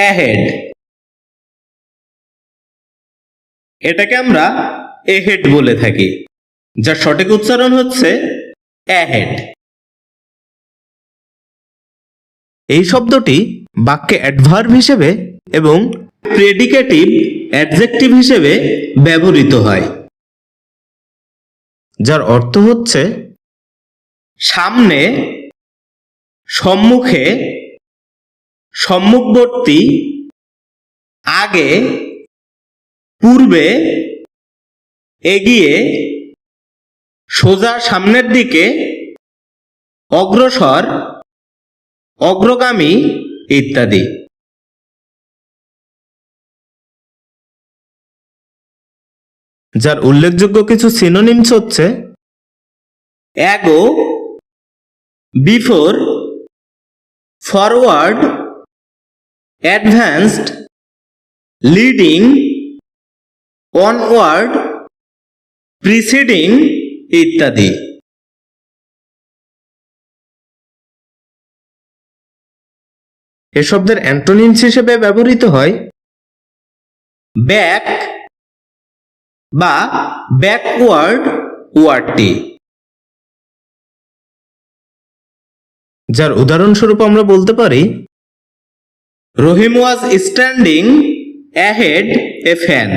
Ahead এটাকে আমরা ahead বলে থাকি। যার সঠিক উচ্চারণ হচ্ছে অ্যাহেড এই শব্দটি বাক্যে অ্যাডভার্ব হিসেবে এবং প্রেডিকেটিভ অ্যাডজেক্টিভ হিসেবে ব্যবহৃত হয়। যার অর্থ হচ্ছে সামনে, সম্মুখে সম্মুখবর্তী আগে, পূর্বে, এগিয়ে, সোজা সামনের দিকে, অগ্রসর, অগ্রগামী ইত্যাদি। যার উল্লেখযোগ্য কিছু সিনোনিমস হচ্ছে ago before forward advanced leading onward preceding ইত্যাদি। এ শব্দের অ্যান্টোনিমস হিসেবে ব্যবহৃত হয় ব্যাক বা ব্যাকওয়ার্ড ওয়ার্ডটি। যার উদাহরণস্বরূপ আমরা বলতে পারি Rahim was standing ahead a fan